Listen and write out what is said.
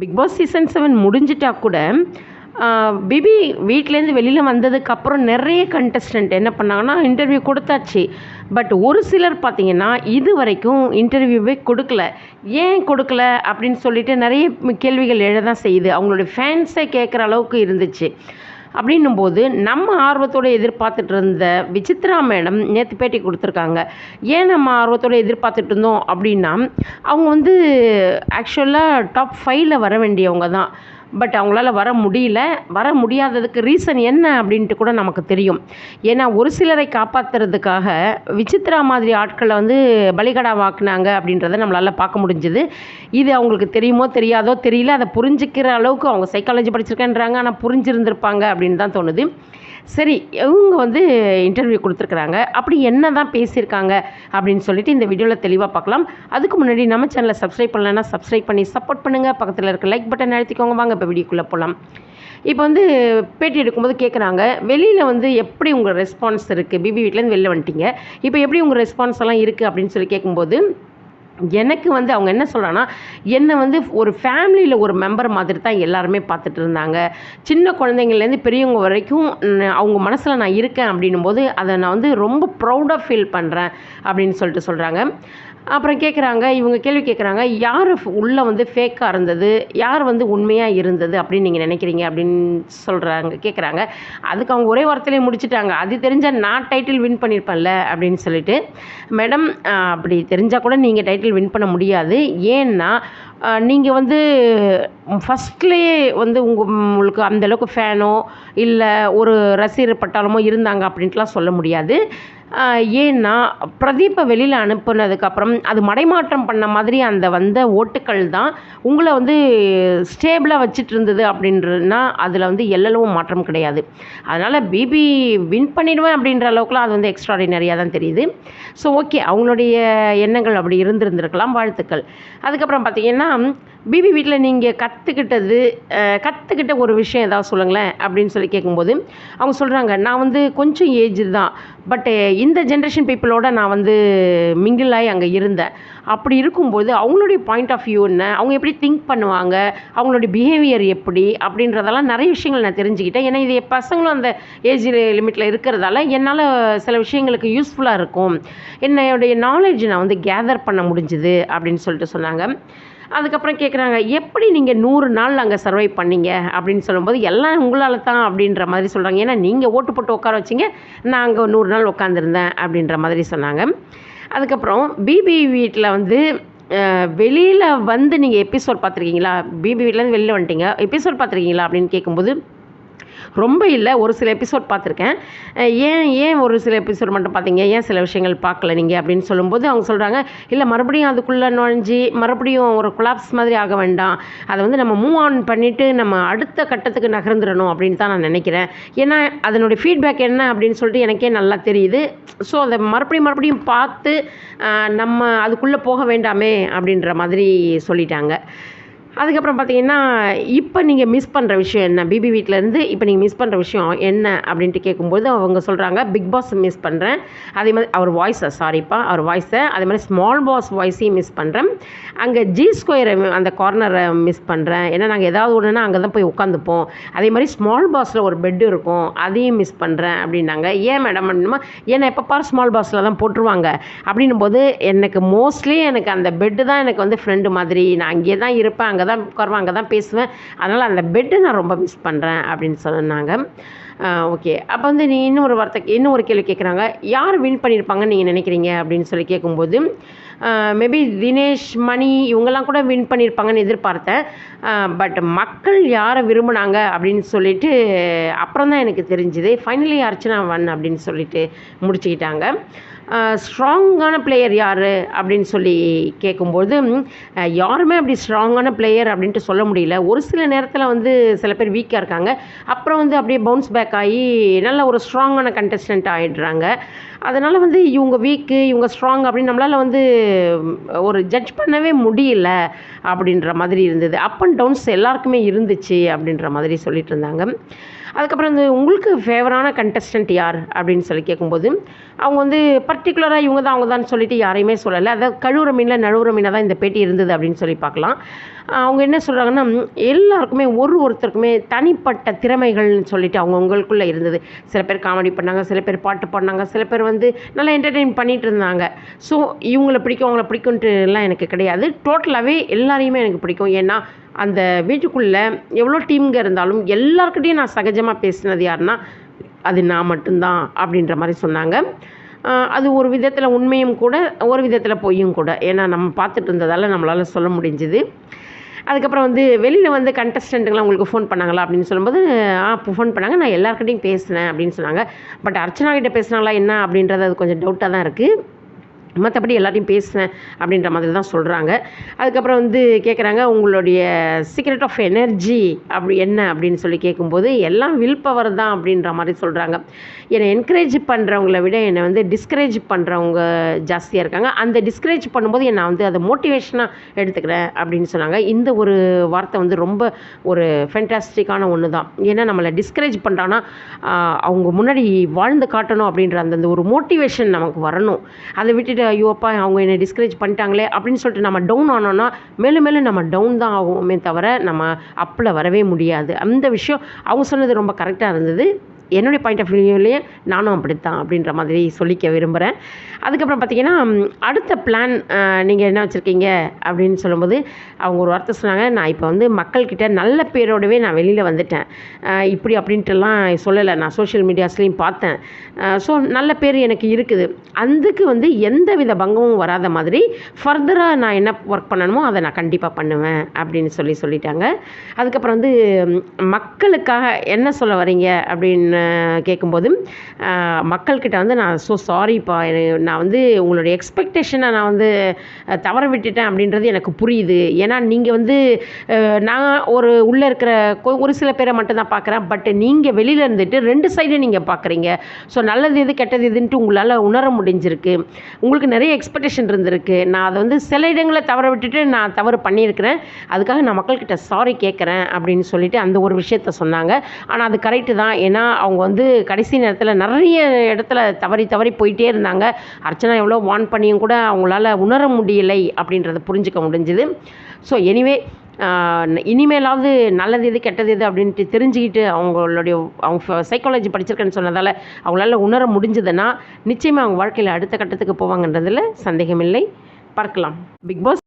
Big boss season seven முடிஞ்சிட்டா கூட BB வீட்டிலேருந்து வெளியில் வந்ததுக்கப்புறம் நிறைய கண்டஸ்டன்ட் என்ன பண்ணாங்கன்னா இன்டர்வியூ கொடுத்தாச்சு. பட் ஒரு சிலர் பார்த்தீங்கன்னா இது வரைக்கும் இன்டர்வியூவே கொடுக்கல. ஏன் கொடுக்கல அப்படின்னு சொல்லிட்டு நிறைய கேள்விகள் எழ தான் செய்யுது. அவங்களுடைய ஃபேன்ஸை கேட்குற அளவுக்கு இருந்துச்சு. அப்படின்னும் போது நம்ம ஆர்வத்தோடு எதிர்பார்த்துட்டு இருந்த விசித்ரா மேடம் நேற்று பேட்டி கொடுத்துருக்காங்க. ஏன் நம்ம ஆர்வத்தோடு எதிர்பார்த்துட்டு இருந்தோம் அப்படின்னா அவங்க வந்து ஆக்சுவலாக டாப் ஃபைவ்ல வர வேண்டியவங்க தான். பட் அவங்களால வர முடியல. வர முடியாததுக்கு ரீசன் என்ன அப்படின்ட்டு கூட நமக்கு தெரியும். ஏன்னா ஒரு சிலரை காப்பாற்றுறதுக்காக விசித்ரா மாதிரி ஆட்களை வந்து பலிகடா வாக்குனாங்க அப்படின்றத நம்மளால் பார்க்க முடிஞ்சுது. இது அவங்களுக்கு தெரியுமோ தெரியாதோ தெரியல. அதை புரிஞ்சுக்கிற அளவுக்கு அவங்க சைக்காலஜி படிச்சிருக்கேன்றாங்க. ஆனால் புரிஞ்சிருந்திருப்பாங்க அப்படின்னு தான் தோணுது. சரி இவங்க வந்து இன்டர்வியூ கொடுத்துருக்குறாங்க. அப்படி என்ன தான் பேசியிருக்காங்க அப்படின்னு சொல்லிட்டு இந்த வீடியோவில் தெளிவாக பார்க்கலாம். அதுக்கு முன்னாடி நம்ம சேனலை சப்ஸ்கிரைப் பண்ணலன்னா சப்ஸ்கிரைப் பண்ணி சப்போர்ட் பண்ணுங்கள் பக்கத்தில் இருக்க லைக் பட்டன் அழுத்திக்கோங்க. வாங்க இப்போ வீடியோக்குள்ளே போகலாம் இப்போ வந்து பேட்டி எடுக்கும்போது கேட்குறாங்க வெளியில் வந்து எப்படி உங்கள் ரெஸ்பான்ஸ் இருக்குது பிபி வீட்டிலேருந்து வெளில வந்துட்டீங்க. இப்போ எப்படி உங்கள் ரெஸ்பான்ஸ் எல்லாம் இருக்குது அப்படின்னு சொல்லி கேட்கும்போது எனக்கு வந்து அவங்க என்ன சொல்கிறாங்கன்னா என்னை வந்து ஒரு ஃபேமிலியில் ஒரு மெம்பர் மாதிரி தான் எல்லாருமே பார்த்துட்டு இருந்தாங்க. சின்ன குழந்தைங்கள்லேருந்து பெரியவங்க வரைக்கும் அவங்க மனசில் நான் இருக்கேன் அப்படின்னும் போது அதை நான் வந்து ரொம்ப ப்ரௌடாக ஃபீல் பண்ணுறேன் அப்படின்னு சொல்லிட்டு சொல்கிறாங்க அப்புறம் கேட்குறாங்க இவங்க கேள்வி கேட்குறாங்க யார் உள்ளே வந்து ஃபேக்காக இருந்தது? யார் வந்து உண்மையாக இருந்தது? அப்படின்னு நீங்கள் நினைக்கிறீங்க அப்படின்னு சொல்கிறாங்க கேட்குறாங்க அதுக்கு அவங்க ஒரே வார்த்தையிலே முடிச்சிட்டாங்க. அது தெரிஞ்சால் நான் டைட்டில் வின் பண்ணியிருப்பேன்ல அப்படின்னு சொல்லிட்டு. மேடம் அப்படி தெரிஞ்சால் கூட நீங்கள் டைட்டில் வின் பண்ண முடியாது. ஏன்னா நீங்கள் வந்து ஃபஸ்ட்லேயே வந்து உங்கள் உங்களுக்கு அந்தளவுக்கு ஃபேனோ இல்லை ஒரு ரசிகர் பட்டாளமோ இருந்தாங்க அப்படின்ட்டுலாம் சொல்ல முடியாது. ஏன்னா பிரதீப்பை வெளியில் அனுப்புனதுக்கப்புறம் அது மடைமாற்றம் பண்ண மாதிரி அந்த வந்த ஓட்டுக்கள் தான் உங்களை வந்து ஸ்டேபிளாக வச்சுட்டு இருந்தது அப்படின்றதுனா அதில் வந்து எல்லளவும் மாற்றம் கிடையாது. அதனால் பிபி வின் பண்ணிடுவேன் அப்படின்ற அளவுக்குலாம் அது வந்து எக்ஸ்ட்ராடினரியாக தான் தெரியுது. ஸோ ஓகே அவங்களுடைய எண்ணங்கள் அப்படி இருந்திருந்திருக்கலாம். வாழ்த்துக்கள். அதுக்கப்புறம் பார்த்தீங்கன்னா பிபி வீட்டில் நீங்கள் கற்றுக்கிட்டது கற்றுக்கிட்ட ஒரு விஷயம் ஏதாவது சொல்லுங்களேன் அப்படின்னு சொல்லி கேட்கும்போது அவங்க சொல்கிறாங்க நான் வந்து கொஞ்சம் ஏஜ் தான். பட் இந்த ஜென்ரேஷன் பீப்புளோட நான் வந்து மிங்கிள் ஆகி அங்கே இருந்தேன். அப்படி இருக்கும்போது அவங்களுடைய பாயிண்ட் ஆஃப் வியூ என்ன? அவங்க எப்படி திங்க் பண்ணுவாங்க? அவங்களுடைய பிஹேவியர் எப்படி? அப்படின்றதெல்லாம் நிறைய விஷயங்கள் நான் தெரிஞ்சுக்கிட்டேன். ஏன்னா இது பசங்களும் அந்த ஏஜ் லிமிட்டில் இருக்கிறதால என்னால் சில விஷயங்களுக்கு யூஸ்ஃபுல்லாக இருக்கும். என்னுடைய நாலேஜ் நான் வந்து கேதர் பண்ண முடிஞ்சுது அப்படின்னு சொல்லிட்டு சொன்னாங்க. அதுக்கப்புறம் கேட்குறாங்க எப்படி நீங்கள் நூறு நாள் அங்கே சர்வை பண்ணீங்க? அப்படின்னு சொல்லும்போது எல்லாம் உங்களால் தான் அப்படின்ற மாதிரி சொல்கிறாங்க ஏன்னா நீங்கள் ஓட்டு போட்டு உட்கார வச்சிங்க நான் அங்கே நூறு நாள் உட்காந்துருந்தேன் அப்படின்ற மாதிரி சொன்னாங்க. அதுக்கப்புறம் பிபி வீட்டில் வந்து வெளியில் வந்து நீங்கள் எபிசோட் பார்த்துருக்கீங்களா? பிபி வீட்டிலேருந்து வெளியில் வந்துட்டீங்க. எபிசோட் பார்த்துருக்கீங்களா? அப்படின்னு கேட்கும்போது ரொம்ப இல்லை ஒரு சில எபிசோட் பார்த்துருக்கேன். ஏன் ஏன் ஒரு சில எபிசோட் மட்டும் பார்த்தீங்க? ஏன் சில விஷயங்கள் பார்க்கல நீங்கள் அப்படின்னு சொல்லும்போது அவங்க சொல்கிறாங்க இல்லை மறுபடியும் அதுக்குள்ளே நுழைஞ்சி மறுபடியும் ஒரு குலாப்ஸ் மாதிரி ஆக வேண்டாம். அதை வந்து நம்ம மூவ் ஆன் பண்ணிவிட்டு நம்ம அடுத்த கட்டத்துக்கு நகர்ந்துடணும் அப்படின்னு தான் நான் நினைக்கிறேன். ஏன்னா அதனுடைய ஃபீட்பேக் என்ன அப்படின்னு சொல்லிட்டு எனக்கே நல்லா தெரியுது. ஸோ அதை மறுபடியும் மறுபடியும் பார்த்து நம்ம அதுக்குள்ளே போக வேண்டாமே அப்படின்ற மாதிரி சொல்லிட்டாங்க. அதுக்கப்புறம் பார்த்தீங்கன்னா இப்போ நீங்கள் மிஸ் பண்ணுற விஷயம் என்ன? பிபி வீட்டிலேருந்து இப்போ நீங்கள் மிஸ் பண்ணுற விஷயம் என்ன? அப்படின்ட்டு கேட்கும்போது அவங்க சொல்கிறாங்க பிக் பாஸ் மிஸ் பண்ணுறேன் அதே மாதிரி அவர் வாய்ஸை சாரிப்பா அவர் வாய்ஸை அதே மாதிரி ஸ்மால் பாஸ் வாய்ஸையும் மிஸ் பண்ணுறேன் அங்கே ஜி ஸ்கொயரை அந்த கார்னரை மிஸ் பண்ணுறேன் ஏன்னா நாங்கள் ஏதாவது ஒன்றுனா அங்கே தான் போய் உட்காந்துப்போம். அதே மாதிரி ஸ்மால் பாஸில் ஒரு பெட் இருக்கும் அதையும் மிஸ் பண்ணுறேன் அப்படின்னாங்க. ஏன் மேடம் அப்படின்னா ஏன்னா எப்போ பார் ஸ்மால் பாஸில் தான் போட்டுருவாங்க. அப்படின்னும் போது எனக்கு மோஸ்ட்லி எனக்கு அந்த பெட்டு தான் எனக்கு வந்து ஃப்ரெண்டு மாதிரி. நான் அங்கேயே தான் இருப்பேன் அங்கே தான் உட்காருவேன் அங்கே தான் பேசுவேன். அதனால் அந்த பெட்டு நான் ரொம்ப மிஸ் பண்ணுறேன் அப்படின்னு சொன்னாங்க. ஓகே அப்போ வந்து நீ இன்னும் ஒரு வார்த்தை இன்னும் ஒரு கேள்வி கேட்குறாங்க யார் வின் பண்ணியிருப்பாங்கன்னு நீங்கள் நினைக்கிறீங்க அப்படின்னு சொல்லி கேட்கும்போது மேபி தினேஷ் மணி இவங்கெல்லாம் கூட வின் பண்ணியிருப்பாங்கன்னு எதிர்பார்த்தேன். பட் மக்கள் யாரை விரும்பினாங்க அப்படின்னு சொல்லிட்டு அப்புறம் தான் எனக்கு தெரிஞ்சுது. ஃபைனலி அர்ச்சனா வன் அப்படின்னு சொல்லிட்டு முடிச்சுக்கிட்டாங்க. ஸ்ட்ராங்கான பிளேயர் யார் அப்படின்னு சொல்லி கேட்கும்போது யாருமே அப்படி ஸ்ட்ராங்கான பிளேயர் அப்படின்ட்டு சொல்ல முடியல. ஒரு சில நேரத்தில் வந்து சில பேர் வீக்காக இருக்காங்க. அப்புறம் வந்து அப்படியே பவுன்ஸ் பேக் ஆகி நல்ல ஒரு ஸ்ட்ராங்கான கண்டஸ்டன்ட் ஆகிடுறாங்க அதனால் வந்து இவங்க வீக்கு இவங்க ஸ்ட்ராங் அப்படின்னு நம்மளால் வந்து ஒரு ஜட்ஜ் பண்ணவே முடியல அப்படின்ற மாதிரி இருந்தது. அப் அண்ட் டவுன்ஸ் எல்லாருக்குமே இருந்துச்சு அப்படின்ற மாதிரி சொல்லிட்டு இருந்தாங்க. அதுக்கப்புறம் வந்து உங்களுக்கு ஃபேவரான கண்டஸ்டன்ட் யார்? அப்படின்னு சொல்லி கேட்கும்போது அவங்க வந்து பர்டிகுலராக இவங்க தான் அவங்க தான் சொல்லிட்டு யாரையுமே சொல்லலை. அதாவது கழுவுற மீனில் நழுவுற மீனாக தான் இந்த பேட்டி இருந்தது அப்படின்னு சொல்லி பார்க்கலாம். அவங்க என்ன சொல்கிறாங்கன்னா எல்லாருக்குமே ஒரு ஒருத்தருக்குமே தனிப்பட்ட திறமைகள்னு சொல்லிட்டு அவங்கவுங்களுக்குள்ளே இருந்தது. சில பேர் காமெடி பண்ணாங்க சில பேர் பாட்டு பாடினாங்க சில பேர் வந்து நல்லா என்டர்டெயின் பண்ணிகிட்டு இருந்தாங்க. ஸோ இவங்கள பிடிக்கும் அவங்கள பிடிக்கும்ன்ட்டுலாம் எனக்கு கிடையாது. டோட்டலாகவே எல்லாரையுமே எனக்கு பிடிக்கும். ஏன்னா அந்த வீட்டுக்குள்ளே எவ்வளோ டீம்ங்க இருந்தாலும் எல்லாருக்கிட்டையும் நான் சகஜமாக பேசினது யாருன்னா அது நான் மட்டும்தான் அப்படின்ற மாதிரி சொன்னாங்க. அது ஒரு விதத்தில் உண்மையும் கூட ஒரு விதத்தில் பொய்யும் கூட. ஏன்னா நம்ம பார்த்துட்டு இருந்ததால் நம்மளால் சொல்ல முடிஞ்சுது. அதுக்கப்புறம் வந்து வெளியில் வந்து கண்டஸ்டண்ட்டுங்களாம் உங்களுக்கு ஃபோன் பண்ணாங்களா அப்படின்னு சொல்லும்போது ஆ ஃபோன் பண்ணாங்க. நான் எல்லாருக்கிட்டையும் பேசினேன் அப்படின்னு சொன்னாங்க. பட் அர்ச்சனா கிட்டே பேசினாங்களா என்ன அப்படின்றது அது கொஞ்சம் டவுட்டாக தான் இருக்குது மற்றபடி எல்லாத்தையும் பேசினேன் அப்படின்ற மாதிரி தான் சொல்கிறாங்க அதுக்கப்புறம் வந்து கேட்குறாங்க உங்களுடைய சீக்ரெட் ஆஃப் எனர்ஜி அப்படி என்ன? அப்படின்னு சொல்லி கேட்கும்போது எல்லாம் வில் பவர் தான் அப்படின்ற மாதிரி சொல்கிறாங்க என்னை என்கரேஜ் பண்ணுறவங்கள விட என்னை வந்து டிஸ்கரேஜ் பண்ணுறவங்க ஜாஸ்தியாக இருக்காங்க. அந்த டிஸ்கரேஜ் பண்ணும்போது என்னை வந்து அதை மோட்டிவேஷனாக எடுத்துக்கிறேன் அப்படின்னு சொன்னாங்க. இந்த ஒரு வார்த்தை வந்து ரொம்ப ஒரு ஃபென்டாஸ்டிக்கான ஒன்று தான். ஏன்னா நம்மளை டிஸ்கரேஜ் பண்ணுறாங்கன்னா அவங்க முன்னாடி வாழ்ந்து காட்டணும் அப்படின்ற அந்த அந்த ஒரு மோட்டிவேஷன் நமக்கு வரணும். அதை விட்டுட்டு ஐயோப்பா அவங்க என்னை டிஸ்கரேஜ் பண்ணிட்டாங்களே அப்படின்னு சொல்லிட்டு நம்ம டவுன் ஆனோன்னா மேலும் மேலும் நம்ம டவுன் தான் ஆகுமே தவிர நம்ம அப்பில் வரவே முடியாது. அந்த விஷயம் அவங்க சொன்னது ரொம்ப கரெக்டாக இருந்தது. என்னுடைய பாயிண்ட் ஆஃப் வியூலேயே நானும் அப்படித்தான் அப்படின்ற மாதிரி சொல்லிக்க விரும்புகிறேன் அதுக்கப்புறம் பார்த்தீங்கன்னா அடுத்த பிளான் நீங்கள் என்ன வச்சுருக்கீங்க அப்படின்னு சொல்லும்போது அவங்க ஒரு வார்த்தை சொன்னாங்க நான் இப்போ வந்து மக்கள்கிட்ட நல்ல பேரோடவே நான் வெளியில் வந்துட்டேன். இப்படி அப்படின்ட்டுலாம் சொல்லலை. நான் சோஷியல் மீடியாஸ்லேயும் பார்த்தேன். ஸோ நல்ல பேர் எனக்கு இருக்குது. அதுக்கு வந்து எந்த வித பங்கமும் வராத மாதிரி ஃபர்தராக நான் என்ன ஒர்க் பண்ணணுமோ அதை நான் கண்டிப்பாக பண்ணுவேன் அப்படின்னு சொல்லி சொல்லிட்டாங்க. அதுக்கப்புறம் வந்து மக்களுக்காக என்ன சொல்ல வரீங்க அப்படின்னு கேட்கும்போது மக்கள்கிட்ட வந்து நான் ஸோ சாரிப்பா நான் வந்து உங்களுடைய எக்ஸ்பெக்டேஷனை நான் வந்து தவற விட்டுட்டேன் அப்படின்றது எனக்கு புரியுது. ஏன்னா நீங்கள் வந்து நான் ஒரு உள்ளே இருக்கிற ஒரு சில பேரை மட்டும் தான் பார்க்குறேன் பட் நீங்கள் வெளியில் இருந்துட்டு ரெண்டு சைடு நீங்கள் பார்க்குறீங்க ஸோ நல்லது எது கெட்டது எதுன்ட்டு உங்களால் உணர முடிஞ்சிருக்கு. உங்களுக்கு நிறைய எக்ஸ்பெக்டேஷன் இருந்திருக்கு. நான் அதை வந்து சில இடங்களை தவற விட்டுட்டு நான் தவறு பண்ணியிருக்கிறேன். அதுக்காக நான் மக்கள்கிட்ட சாரி கேட்குறேன் அப்படின்னு சொல்லிட்டு அந்த ஒரு விஷயத்த சொன்னாங்க. ஆனால் அது கரெக்டு தான். ஏன்னா அவங்க வந்து கடைசி நேரத்தில் நிறைய இடத்துல தவறி தவறி போயிட்டே இருந்தாங்க. அர்ச்சனா எவ்வளோ வார்ன் பண்ணியும் கூட அவங்களால உணர முடியலை அப்படின்றத புரிஞ்சுக்க முடிஞ்சுது. ஸோ எனிவே இனிமேலாவது நல்லது எது கெட்டது எது அப்படின்ட்டு தெரிஞ்சுக்கிட்டு அவங்களுடைய அவங்க சைக்காலஜி படிச்சிருக்கேன்னு சொன்னதால் அவங்களால உணர முடிஞ்சதுன்னா நிச்சயமாக அவங்க வாழ்க்கையில் அடுத்த கட்டத்துக்கு போவாங்கன்றதில் சந்தேகமில்லை. பார்க்கலாம். Big pass